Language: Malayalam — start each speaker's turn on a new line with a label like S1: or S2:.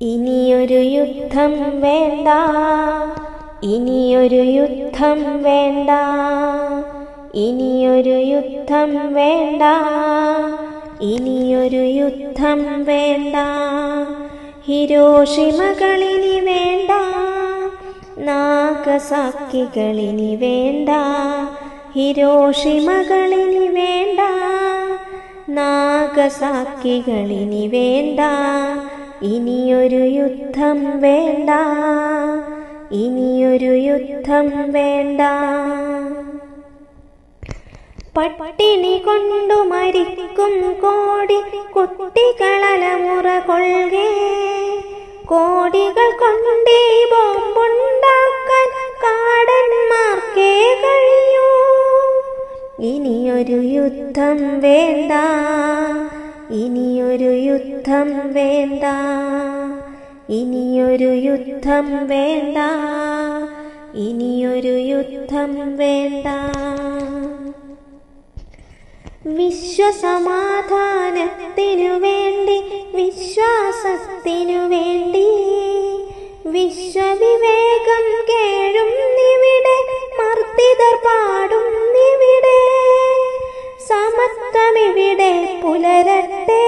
S1: ഇനിയൊരു യുദ്ധം വേണ്ട. ഇനിയൊരു യുദ്ധം വേണ്ട. ഇനിയൊരു യുദ്ധം വേണ്ട. ഇനിയൊരു യുദ്ധം വേണ്ട. ഹിരോഷിമകളിനി വേണ്ട. നാഗസാക്കികളിനി വേണ്ട. ഹിരോഷിമകളിനി വേണ്ട. നാഗസാക്കികളിനി വേണ്ട. ഇനിയൊരു യുദ്ധം വേണ്ട. ഇനിയൊരു യുദ്ധം വേണ്ട. പട്ടിണി കൊണ്ടു മരിക്കും കോടി കുട്ടികളലമുറ കൊள்കെ കോടികൾ കൊണ്ടേ ബോംബുണ്ടാക്കാൻ കാടന്മാർക്കേ കഴിയൂ ഇനിയൊരു യുദ്ധം വേണ്ട. യുദ്ധം വേണ്ട. ഇനിയൊരു യുദ്ധം വേണ്ട. ഇനിയൊരു യുദ്ധം വേണ്ട. വിശ്വസമാധാനത്തിനു വേണ്ടി വിശ്വാസത്തിനു വേണ്ടി വിശ്വവിവേകം കേഴും നിവിടെ മർദ്ദിതർ പാടും നിവിടെ. സമത്വമിവിടെ പുലരട്ടെ.